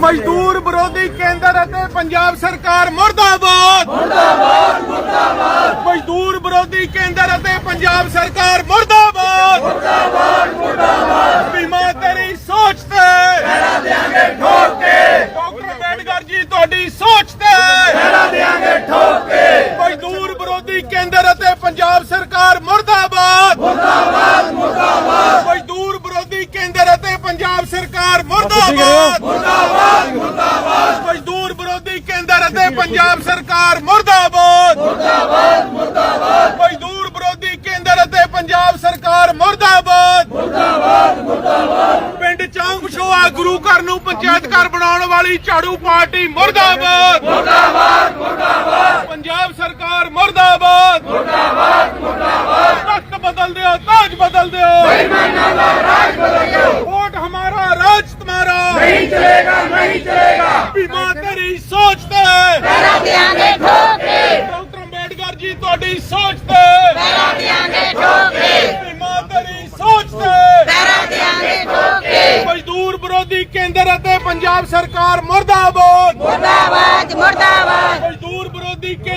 ਮਜ਼ਦੂਰ ਵਿਰੋਧੀ ਕੇਂਦਰ ਅਤੇ ਪੰਜਾਬ ਸਰਕਾਰ ਮੁਰਦਾਬਾਦ। ਮੁਰਦਾਬਾਦ ਮੁਰਦਾਬਾਦ ਮਜ਼ਦੂਰ ਵਿਰੋਧੀ ਕੇਂਦਰ ਅਤੇ ਪੰਜਾਬ ਸਰਕਾਰ ਮੁਰਦਾਬਾਦ। ਮੁਰਦਾਬਾਦ ਮੁਰਦਾਬਾਦ ਬੀਮਾ ਤੇਰੀ ਸੋਚ ਤੇ। ਪਹਿਰਾ ਦੇਾਂਗੇ ਠੋਕ ਕੇ ਡਾਕਟਰ ਅੰਬੇਡਕਰ ਜੀ, ਤੁਹਾਡੀ ਸੋਚ ਤੇ। ਪਹਿਰਾ ਦੇਾਂਗੇ ਠੋਕ ਕੇ ਮਜ਼ਦੂਰ ਵਿਰੋਧੀ ਕੇਂਦਰ ਅਤੇ ਪੰਜਾਬ ਸਰਕਾਰ ਮੁਰਦਾਬਾਦ ਮੁਰਦਾਬਾਦ ਮੁਰਦਾਬਾਦ ਮਜ਼ਦੂਰ ਵਿਰੋਧੀ ਕੇਂਦਰ ਅਤੇ ਪੰਜਾਬ ਸਰਕਾਰ ਮੁਰਦਾਬਾਦ ਮੁਰਦਾਬਾਦ ਮੁਰਦਾਬਾਦ ਵਿਰੋਧੀ ਕੇਂਦਰ ਅਤੇ ਪੰਜਾਬ ਸਰਕਾਰ ਮੁਰਦਾਬਾਦ! ਮੁਰਦਾਬਾਦ ਮੁਰਦਾਬਾਦ! ਮਜ਼ਦੂਰ ਵਿਰੋਧੀ ਕੇਂਦਰ ਅਤੇ ਪੰਜਾਬ ਸਰਕਾਰ ਮੁਰਦਾਬਾਦ! ਮੁਰਦਾਬਾਦ ਮੁਰਦਾਬਾਦ! ਪਿੰਡ ਚੌਂਕ ਸ਼ੋਆ ਗੁਰੂ ਘਰ ਨੂੰ ਪੰਚਾਇਤ ਘਰ ਬਣਾਉਣ ਵਾਲੀ ਝਾੜੂ ਪਾਰਟੀ ਮੁਰਦਾਬਾਦ! ਮੁਰਦਾਬਾਦ ਮੁਰਦਾਬਾਦ! ਪੰਜਾਬ ਸਰਕਾਰ ਮੁਰਦਾਬਾਦ! ਮੁਰਦਾਬਾਦ ਮੁਰਦਾਬਾਦ! ਤਖਤ ਬਦਲ ਦਿਓ ਤਾਜ ਬਦਲ ਦਿਓ ਭੀਮਾ ਤੇਰੀ ਸੋਚ ਤੇ। ਪੈਰਾਂ ਦਿਆਂਗੇ ਠੋਕ ਡਾਕਟਰ ਅੰਬੇਡਕਰ ਜੀ ਤੁਹਾਡੀ ਸੋਚ ਤੇ। ਪੈਰਾਂ ਦਿਆਂਗੇ ਠੋਕ ਕੇ ਤੇਰੀ ਸੋਚ ਤੇ। ਪੈਰਾਂ ਦਿਆਂਗੇ ਠੋਕ ਮਜ਼ਦੂਰ ਵਿਰੋਧੀ ਕੇਂਦਰ ਅਤੇ ਪੰਜਾਬ ਸਰਕਾਰ ਮਰਦਾਬਾਦ। ਮਰਦਾਬਾਦ ਮਰਦਾਬਾਦ। ਮਜ਼ਦੂਰ ਵਿਰੋਧੀ ਕੇਂਦਰ